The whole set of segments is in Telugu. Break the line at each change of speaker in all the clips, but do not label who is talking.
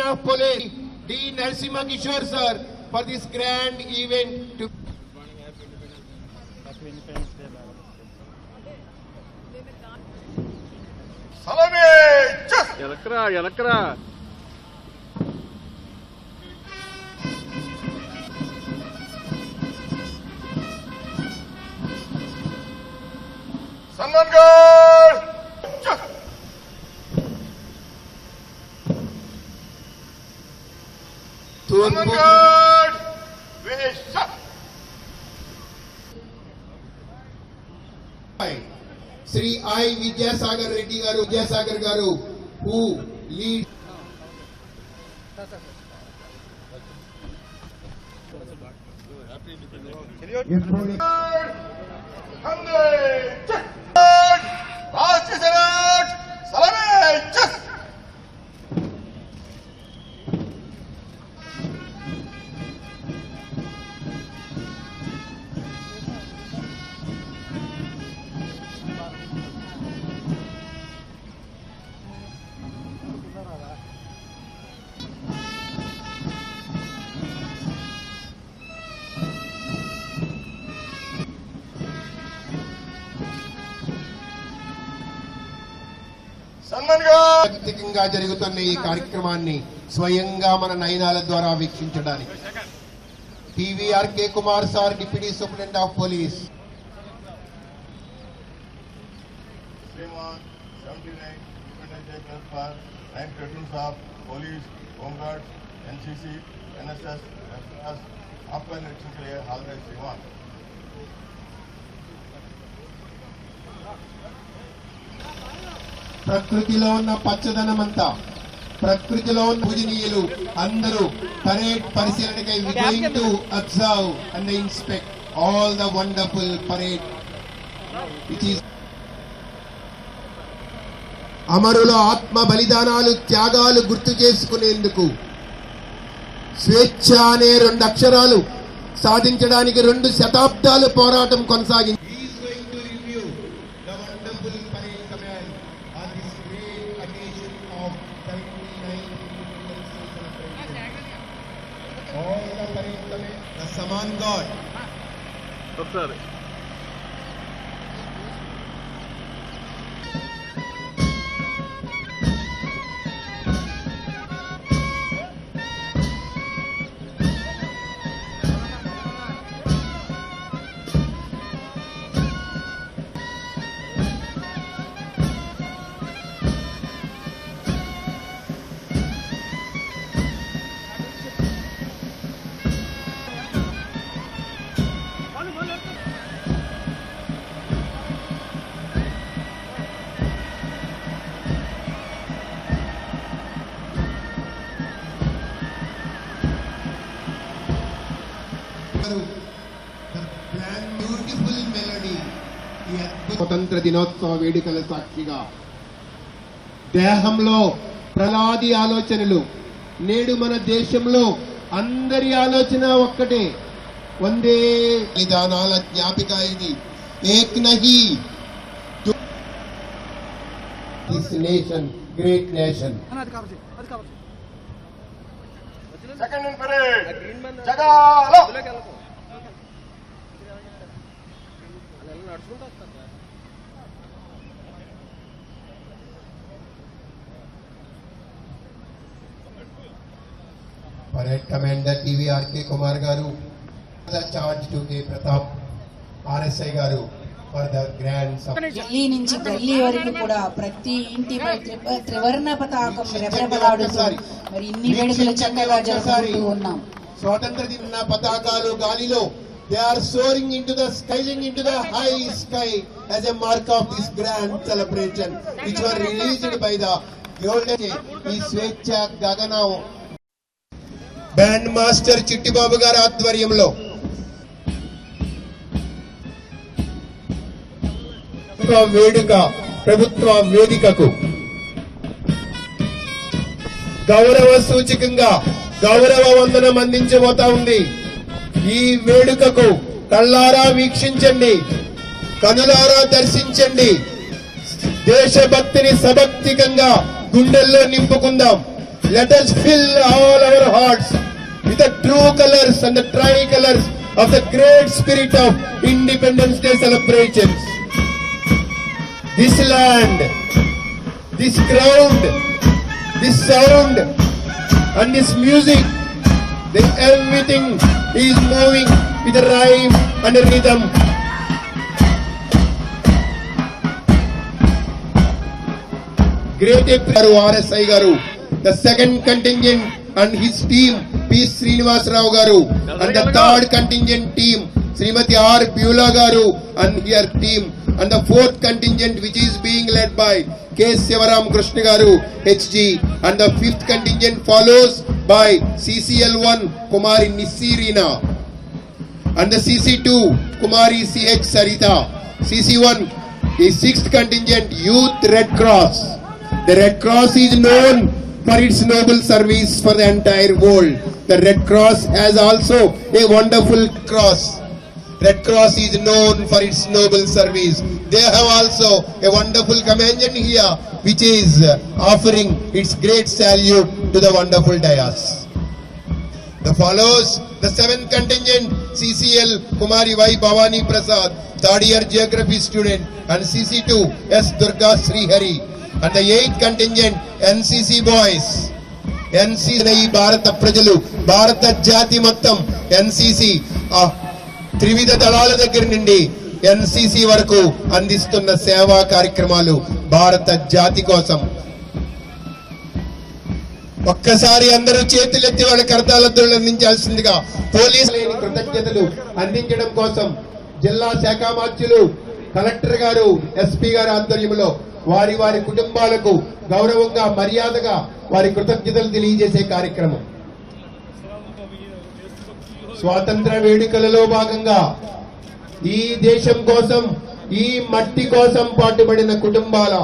of Police, Dean Narsima Kishore sir, for this grand event. To Salame! Just! Yalakra, Yalakra! Sangan Shri I Vidyasagar Reddy
garu Vidyasagar garu who lead हमने సన్మన్గఢ్
ప్రాక్తికంగా జరుగుతున్న ఈ కార్యక్రమాన్ని స్వయంగా మన నయనాల ద్వారా వీక్షించడానికి TVRK Kumar sir deputy superintendent of police
Shriman seventy nine independence day club पर nine platoons of police home guard NCC NSS FS आपका निरीक्षण के लिए हाल में श्रीमान
ప్రకృతిలో ఉన్న పచ్చదనమంతా ప్రకృతిలో ఉన్న పూజనీయులు అందరూ parade పరిశీలనకై going to observe and inspect all the wonderful parade which is అమరుల ఆత్మ బలిదానాలు త్యాగాలు గుర్తు చేసుకునేందుకు స్వేచ్ఛ అనే రెండు అక్షరాలు సాధించడానికి రెండు శతాబ్దాలు పోరాటం కొనసాగింది
Come
on, God. What's it. స్వతంత్ర దినోత్సవ వేడుకల సాక్షిగా. దేహంలో ప్రలాది ఆలోచనలు నేడు మన దేశంలో అందరి ఆలోచన ఒక్కటే వందే విధానాల జ్ఞాపిక ఇది. ఏక్ నహి. This nation great
nation second in parade
parade commander TVRK Kumar గారు charge to K Pratap RSI గారు ఫర్ ద గ్రాండ్
ఢిల్లీ నుంచి గల్లీ వరకు కూడా ప్రతి త్రి- త్రివర్ణ పతాకం రెపరెపలాడుతూ మరి ఇన్ని వేడుకలు చక్కగా జరుపుకుంటూ ఉన్నాం.
స్వాతంత్ర దిన పతాకాలు గాలిలో soaring into the skyline into the high sky as a mark of this grand celebration which were released by the golden ఈ స్వేచ్ఛ గగనం బ్యాండ్ మాస్టర్ చిట్టిబాబు గారి ఆధ్వర్యంలో. వేడుక ప్రభుత్వ వేదికకు. గౌరవ సూచకంగా గౌరవ వందనం అందించబోతా ఉంది. ఈ వేడుకకు కళ్ళారా వీక్షించండి కనులారా దర్శించండి. దేశభక్తిని సభక్తికంగా గుండెల్లో నింపుకుందాం. Let us fill all our hearts with the true colors and the tricolors of the great spirit of Independence Day celebrations. This land, this ground, this sound, and this music, the everything is moving with a rhyme and a rhythm. Great గారు ఆర్ఎస్ఐ గారు the second contingent and his team P Srinivasarao గారు and the third contingent team Shrimati R Beulah గారు and here team and the fourth contingent which is being led by K Sivaram Krishna గారు HG and the fifth contingent follows by CCL one Kumari Nissireena and the CC2 Kumari CH Sarita. CC1 is sixth contingent Youth Red Cross. The Red Cross is known for its noble service for the entire world. The Red Cross has also a wonderful cross. Red Cross is known for its noble service. They have also a wonderful contingent here which is offering its great salute to the wonderful dais. The follows the seventh contingent CCL Kumari Y Bhavani Prasad, third year geography student, and CC2 S Durga Srihari, and the eighth contingent boys boys. NCC ఈ భారత ప్రజలు భారత జాతి మొత్తం ఎన్సీసీ త్రివిధ దళాల దగ్గర నుండి ఎన్సీసీ వరకు అందిస్తున్న సేవా కార్యక్రమాలు భారత జాతి కోసం ఒక్కసారి అందరూ చేతులెత్తి వాళ్ళ కరతాలతో అందించాల్సిందిగా పోలీసు లేని కృతజ్ఞతలు అందించడం కోసం జిల్లా శాఖ మార్చులు కలెక్టర్ గారు ఎస్పీ గారి ఆధ్వర్యంలో వారి వారి కుటుంబాలకు గౌరవంగా మర్యాదగా వారి కృతజ్ఞతలు తెలియజేసే కార్యక్రమం. స్వాతంత్ర వేడుకలలో భాగంగా ఈ దేశం కోసం ఈ మట్టి కోసం పాటుపడిన కుటుంబాల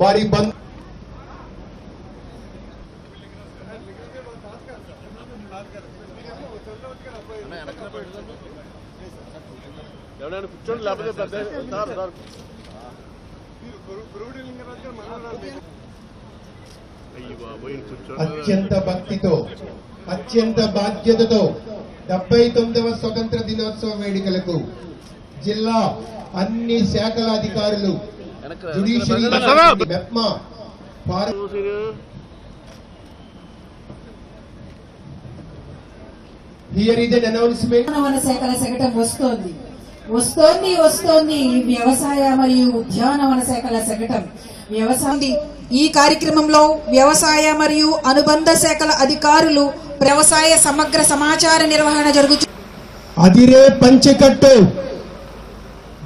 వారి బంధు
ఎవరైనా కూర్చోండి లేకపోతే పెద్ద సార్ సార్ అయ్యి బాబోయ్ కూర్చోండి
అత్యంత భక్తితో అత్యంత బాధ్యతతో డెబ్బై తొమ్మిదవ స్వతంత్ర దినోత్సవ వేడుకలకు జిల్లా అన్ని శాఖల అధికారులు judiciary MEPMA here is
announcement శాఖల శకటం వస్తోంది. వస్తోంది వస్తోంది. వ్యవసాయ మరియు ఉద్యానవన శాఖల శకటం వ్యవసాయ ఈ కార్యక్రమంలో వ్యవసాయ మరియు అనుబంధ శాఖల అధికారులు వ్యవసాయ సమగ్ర సమాచార నిర్వహణ జరుగుతు
అదిరే పంచెకట్టు.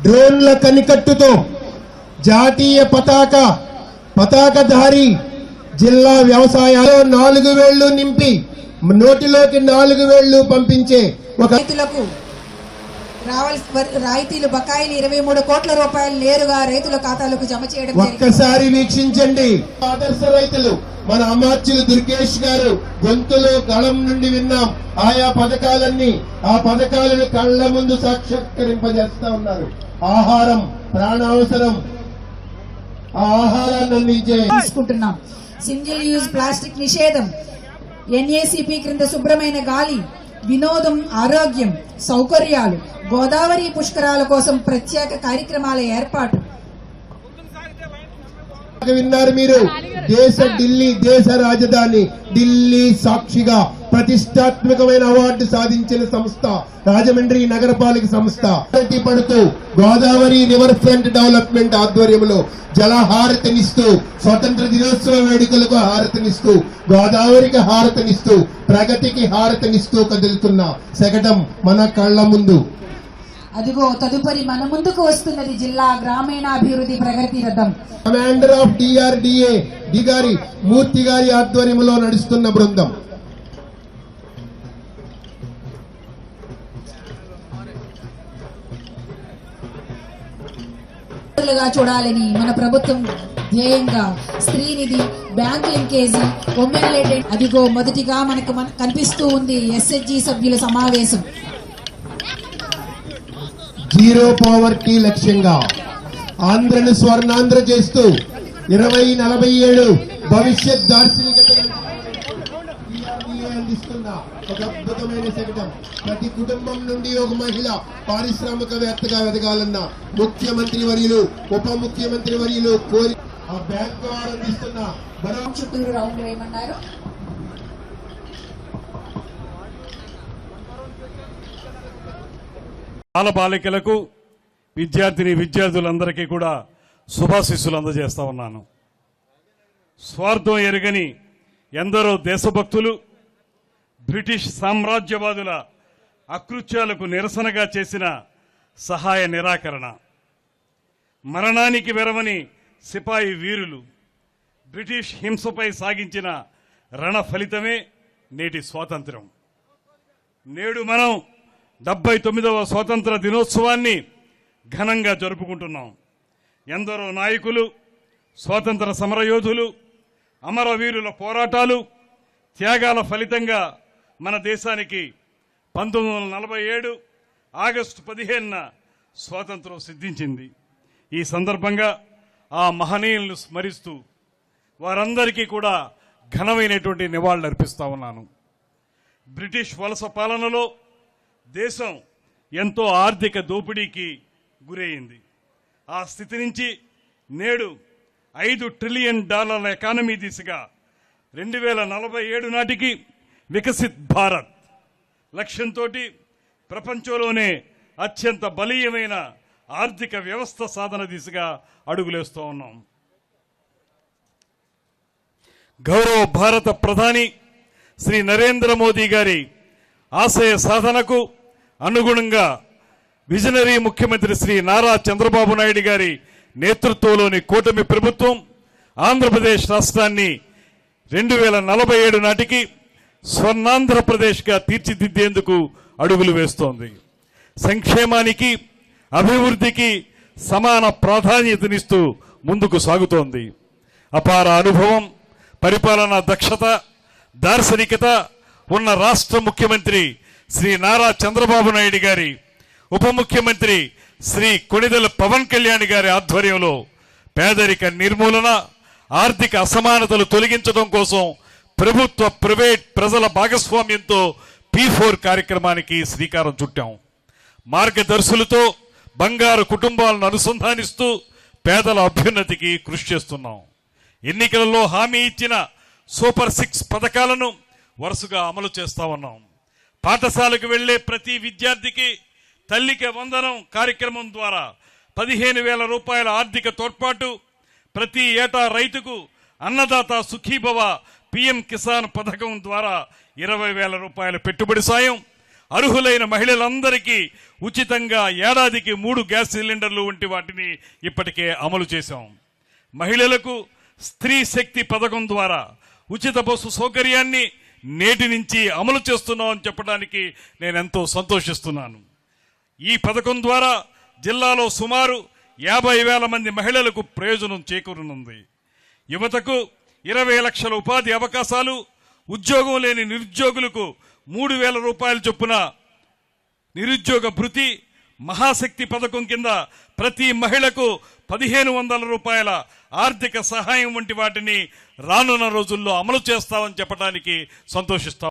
డ్రోన్ల కనికట్టుతో జాతీయ పతాక పతాకధారి జిల్లా వ్యవసాయాలు నాలుగు వేళ్ళు నింపి నోటిలోకి నాలుగు వేళ్ళు పంపించే ఒక
రైతులకు రావాల్సి రాయితీలు బకాయిలు ఇరవై మూడు కోట్ల రూపాయలు నేరుగా రైతుల ఖాతాలకు జమ చేయడం
ఒక్కసారి వీక్షించండి ఆదర్శ రైతులు మన అమాత్యులు దుర్గేష్ గారు గొంతులో గళం నుండి విన్నాం. ఆయా పథకాలన్నీ ఆ పథకాలను కళ్ళ ముందు సాక్షాత్కరింపజేస్తా ఉన్నారు. ఆహారం ప్రాణావసరం ఆ ఆహారాన్ని అందించే
తీసుకుంటున్నాం. సింగిల్ యూజ్ ప్లాస్టిక్ నిషేధం. ఎన్ఏసిపి క్రింద శుభ్రమైన గాలి. వినోదం ఆరోగ్యం సౌకర్యాలు గోదావరి పుష్కరాల కోసం ప్రత్యేక కార్యక్రమాల ఏర్పాటు.
విన్నారు మీరు. దేశ ఢిల్లీ దేశ రాజధాని. ఢిల్లీ సాక్షిగా. ప్రతిష్టాత్మకమైన అవార్డు సాధించిన సంస్థ రాజమండ్రి నగరపాలిక సంస్థ. పడుతూ గోదావరి రివర్ ఫ్రంట్ డెవలప్మెంట్ ఆధ్వర్యంలో జలహారతినిస్తూ స్వతంత్ర దినోత్సవ వేడుకలకు హారతినిస్తూ గోదావరికి హారతినిస్తూ ప్రగతికి హారతినిస్తూ కదులుతున్న శకటం మన కళ్ళ ముందు.
అదిగో తదుపరి మన ముందుకు వస్తున్నది జిల్లా గ్రామీణాభివృద్ధి ప్రగతి రథం.
కమాండర్ ఆఫ్ డిఆర్డిఏ డి గారి మూర్తి గారి ఆధ్వర్యంలో నడుస్తున్న బృందం.
గా చూడాలని మన ప్రభుత్వం ధ్యేయంగా Streenidhi bank linkage women related అదిగో మొదటిగా మనకు కనిపిస్తూ ఉంది ఎస్హెచ్జి సభ్యుల సమావేశం.
జీరో పావర్టీ లక్ష్యంగా ఆంధ్రను స్వర్ణాంధ్ర చేస్తూ ఇరవై నలభై ఏడు భవిష్యత్ దార్శనిక అందిస్తున్న ఒక అద్భుతమైన శకటం. ప్రతి కుటుంబం నుండి ఒక మహిళ పారిశ్రామికవేత్తగా ఎదగాలన్న ముఖ్యమంత్రి వర్యులు ఉప ముఖ్యమంత్రి వర్యులు కోరి ఆ బ్యాంక్ వారు అందిస్తున్న మరో
చుట్టూరు రౌండ్ వేయమన్నారు.
బాలబాలికలకు విద్యార్థిని విద్యార్థులందరికీ కూడా శుభాశిస్సులు అందజేస్తా ఉన్నాను. స్వార్థం ఎరగని ఎందరో దేశభక్తులు బ్రిటిష్ సామ్రాజ్యవాదుల అకృత్యాలకు నిరసనగా చేసిన సహాయ నిరాకరణ. మరణానికి వెరవని సిపాయి వీరులు బ్రిటిష్ హింసపై సాగించిన రణ ఫలితమే నేటి స్వాతంత్ర్యం. నేడు మనం డెబ్బై తొమ్మిదవ స్వాతంత్ర దినోత్సవాన్ని ఘనంగా జరుపుకుంటున్నాం. ఎందరో నాయకులు స్వాతంత్ర సమరయోధులు అమరవీరుల పోరాటాలు త్యాగాల ఫలితంగా మన దేశానికి పంతొమ్మిది వందల నలభై ఏడు ఆగస్టు పదిహేనున స్వాతంత్రం సిద్ధించింది. ఈ సందర్భంగా ఆ మహనీయులను స్మరిస్తూ వారందరికీ కూడా ఘనమైనటువంటి నివాళులు అర్పిస్తా ఉన్నాను. బ్రిటిష్ వలస పాలనలో దేశం ఎంతో ఆర్థిక దోపిడీకి గురయింది ఆ స్థితి నుంచి నేడు ఐదు ట్రిలియన్ డాలర్ల ఎకానమీ దిశగా రెండు వేల నలభై ఏడు నాటికి వికసిత్ భారత్. లక్ష్యంతో ప్రపంచంలోనే అత్యంత బలీయమైన ఆర్థిక వ్యవస్థ సాధన దిశగా అడుగులేస్తూ ఉన్నాం. గౌరవ భారత ప్రధాని శ్రీ నరేంద్ర మోదీ గారి ఆశయ సాధనకు అనుగుణంగా విజనరీ ముఖ్యమంత్రి శ్రీ నారా చంద్రబాబు నాయుడు గారి నేతృత్వంలోని కూటమి ప్రభుత్వం ఆంధ్రప్రదేశ్ రాష్ట్రాన్ని రెండు వేల నలభై ఏడు నాటికి స్వర్ణాంధ్రప్రదేశ్గా తీర్చిదిద్దేందుకు అడుగులు వేస్తోంది. సంక్షేమానికి అభివృద్ధికి సమాన ప్రాధాన్యతనిస్తూ ముందుకు సాగుతోంది. అపార అనుభవం పరిపాలనా దక్షత దార్శనికత ఉన్న రాష్ట్ర ముఖ్యమంత్రి శ్రీ నారా చంద్రబాబు నాయుడు గారి ఉప ముఖ్యమంత్రి శ్రీ కొణిదెల పవన్ కళ్యాణ్ గారి ఆధ్వర్యంలో పేదరిక నిర్మూలన ఆర్థిక అసమానతలు తొలగించడం కోసం ప్రభుత్వ ప్రైవేట్ ప్రజల భాగస్వామ్యంతో పీ ఫోర్ కార్యక్రమానికి శ్రీకారం చుట్టాం. మార్గదర్శులతో బంగారు కుటుంబాలను అనుసంధానిస్తూ పేదల అభ్యున్నతికి కృషి చేస్తున్నాం. ఎన్నికలలో హామీ ఇచ్చిన సూపర్ సిక్స్ పథకాలను వరుసగా అమలు చేస్తా ఉన్నాం పాఠశాలకు వెళ్ళే ప్రతి విద్యార్థికి తల్లికి వందనం కార్యక్రమం ద్వారా పదిహేను వేల రూపాయల ఆర్థిక తోడ్పాటు ప్రతి ఏటా రైతుకు అన్నదాత సుఖీభవ పిఎం కిసాన్ పథకం ద్వారా ఇరవై వేల రూపాయల పెట్టుబడి సాయం. అర్హులైన మహిళలందరికీ ఉచితంగా ఏడాదికి మూడు గ్యాస్ సిలిండర్లు వంటి వాటిని ఇప్పటికే అమలు చేశాం. మహిళలకు స్త్రీ శక్తి పథకం ద్వారా ఉచిత బస్సు సౌకర్యాన్ని నేటి నుంచి అమలు చేస్తున్నామని చెప్పడానికి నేను ఎంతో సంతోషిస్తున్నాను. ఈ పథకం ద్వారా జిల్లాలో సుమారు యాభై వేల మంది మహిళలకు ప్రయోజనం చేకూరనుంది. యువతకు ఇరవై లక్షల ఉపాధి అవకాశాలు ఉద్యోగం లేని నిరుద్యోగులకు మూడు వేల రూపాయల చొప్పున నిరుద్యోగ భృతి మహాశక్తి పథకం కింద ప్రతి మహిళకు పదిహేను వందల రూపాయల ఆర్థిక సహాయం వంటి వాటిని రానున్న రోజుల్లో అమలు చేస్తామని చెప్పడానికి సంతోషిస్తాం.